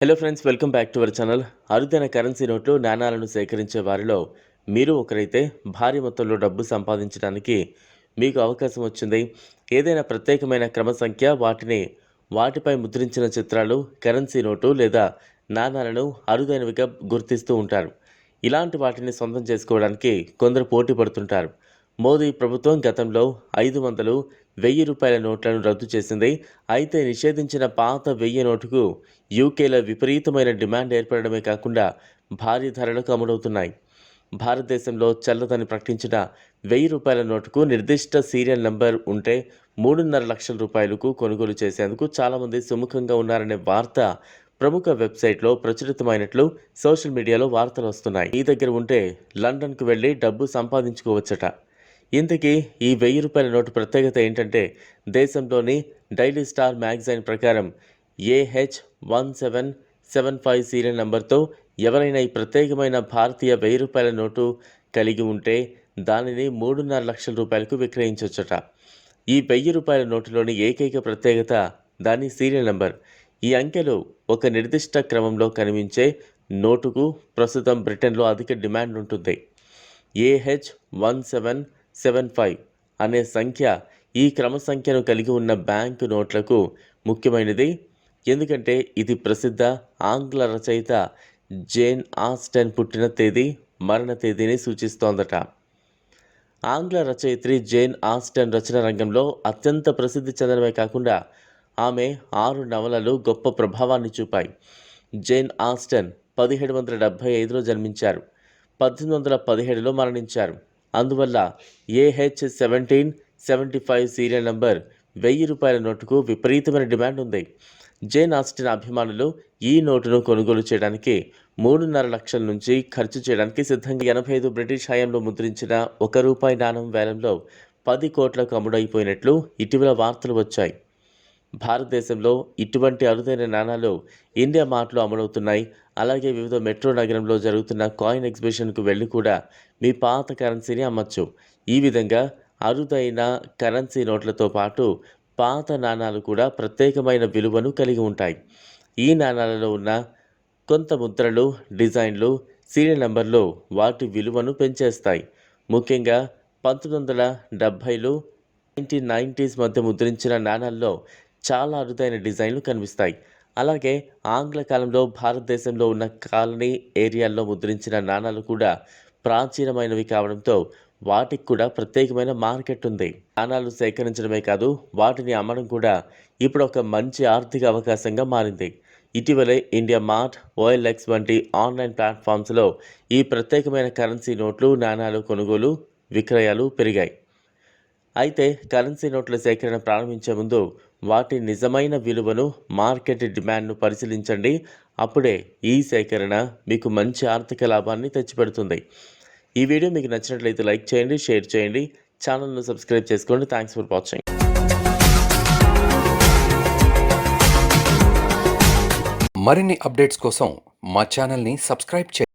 Hello friends welcome back to our channel అరుదైన currency నోట్లు నాణాలను సేకరించే వారిలో మీరు ఒకరైతే భారీ మొత్తంలో డబ్బు సంపాదించడానికి మీకు అవకాశం వచ్చింది. ఏదైనా ప్రత్యేకమైన క్రమ సంఖ్య వాటిని వాటిపై ముద్రించిన చిత్రాలు కరెన్సీ నోటు లేదా నాణాలను అరుదైనవిగా గుర్తిస్తూ ఉంటారు. ఇలాంటి వాటిని సొంతం చేసుకోవడానికి కొందరు పోటీ పడుతుంటారు. మోదీ ప్రభుత్వం గతంలో ఐదు వందలు వెయ్యి రూపాయల నోట్లను రద్దు చేసింది. అయితే నిషేధించిన పాత వెయ్యి నోటుకు యూకేలో విపరీతమైన డిమాండ్ ఏర్పడమే కాకుండా భారీ ధరలకు అమలవుతున్నాయి. భారతదేశంలో చల్లదని ప్రకటించిన వెయ్యి రూపాయల నోటుకు నిర్దిష్ట సీరియల్ నంబర్ ఉంటే మూడున్నర లక్షల రూపాయలకు కొనుగోలు చేసేందుకు చాలామంది సుముఖంగా ఉన్నారనే వార్త ప్రముఖ వెబ్సైట్లో ప్రచురితమైనట్లు సోషల్ మీడియాలో వార్తలు వస్తున్నాయి. ఈ దగ్గర ఉంటే లండన్కు వెళ్ళి డబ్బు సంపాదించుకోవచ్చట. ఇంతకీ ఈ వెయ్యి రూపాయల నోటు ప్రత్యేకత ఏంటంటే దేశంలోని డైలీ స్టార్ మ్యాగజైన్ ప్రకారం AH one seven seven five serial నంబర్తో ఎవరైనా ఈ ప్రత్యేకమైన భారతీయ వెయ్యి రూపాయల నోటు కలిగి ఉంటే దానిని మూడున్నర లక్షల రూపాయలకు విక్రయించవచ్చట ఈ వెయ్యి రూపాయల నోటులోని ఏకైక ప్రత్యేకత దాని సీరియల్ నంబర్. ఈ అంకెలు ఒక నిర్దిష్ట క్రమంలో కనిపించే నోటుకు ప్రస్తుతం బ్రిటన్లో అధిక డిమాండ్ ఉంటుంది. AH one seven seven five అనే సంఖ్య ఈ క్రమ సంఖ్యను కలిగి ఉన్న బ్యాంకు నోట్లకు ముఖ్యమైనది. ఎందుకంటే ఇది ప్రసిద్ధ ఆంగ్ల రచయిత జేన్ ఆస్టన్ పుట్టిన తేదీ మరణ తేదీని సూచిస్తోందట. ఆంగ్ల రచయిత్రి జేన్ ఆస్టన్ రచన రంగంలో అత్యంత ప్రసిద్ధి చెందడమే కాకుండా ఆమె ఆరు నవలలు గొప్ప ప్రభావాన్ని చూపాయి. జేన్ ఆస్టన్ పదిహేడు వందల డెబ్భై ఐదులో జన్మించారు. పద్దెనిమిది వందల పదిహేడులో మరణించారు. అందువల్ల AH seventeen seventy five serial number వెయ్యి రూపాయల నోటుకు విపరీతమైన డిమాండ్ ఉంది. జేన్ ఆస్టిన్ అభిమానులు ఈ నోటును కొనుగోలు చేయడానికి మూడున్నర లక్షల నుంచి ఖర్చు చేయడానికి సిద్ధంగా ఎనభై ఐదు బ్రిటిష్ హయాంలో ముద్రించిన ఒక రూపాయి నాణం వేలంలో పది కోట్లకు అమ్ముడైపోయినట్లు ఇటీవల వార్తలు వచ్చాయి. భారతదేశంలో ఇటువంటి అరుదైన నాణాలు ఇండియా మార్ట్లో అమలవుతున్నాయి. అలాగే వివిధ మెట్రో నగరంలో జరుగుతున్న కాయిన్ ఎగ్జిబిషన్కు వెళ్ళి కూడా మీ పాత కరెన్సీని అమ్మచ్చు. ఈ విధంగా అరుదైన కరెన్సీ నోట్లతో పాటు పాత నాణాలు కూడా ప్రత్యేకమైన విలువను కలిగి ఉంటాయి. ఈ నాణాలలో ఉన్న కొంత ముద్రలు డిజైన్లు సీరియల్ నెంబర్లు వాటి విలువను పెంచేస్తాయి. ముఖ్యంగా పంతొమ్మిది వందల డెబ్భైలు నైన్టీన్ నైంటీస్ మధ్య ముద్రించిన నాణాల్లో చాలా అరుదైన డిజైన్లు కనిపిస్తాయి. అలాగే ఆంగ్ల కాలంలో భారతదేశంలో ఉన్న కాలనీ ఏరియాల్లో ముద్రించిన నాణాలు కూడా ప్రాచీనమైనవి కావడంతో వాటికి కూడా ప్రత్యేకమైన మార్కెట్ ఉంది. నాణాలు సేకరించడమే కాదు వాటిని అమ్మడం కూడా ఇప్పుడు ఒక మంచి ఆర్థిక అవకాశంగా మారింది. ఇటీవలే ఇండియా మార్ట్ ఓఎల్ఎక్స్ వంటి ఆన్లైన్ ప్లాట్ఫామ్స్లో ఈ ప్రత్యేకమైన కరెన్సీ నోట్లు నాణాలు కొనుగోలు విక్రయాలు పెరిగాయి. అయితే కరెన్సీ నోట్ల సేకరణ ప్రారంభించే ముందు వాటి నిజమైన విలువను మార్కెట్ డిమాండ్ను పరిశీలించండి. అప్పుడే ఈ సేకరణ మీకు మంచి ఆర్థిక లాభాన్ని తెచ్చిపెడుతుంది. ఈ వీడియో మీకు నచ్చినట్లయితే లైక్ చేయండి షేర్ చేయండి. ఛానల్ను సబ్స్క్రైబ్ చేసుకోండి. Thanks for watching. మరిన్ని అప్డేట్స్ కోసం మా ఛానల్ని సబ్స్క్రైబ్ చేయండి.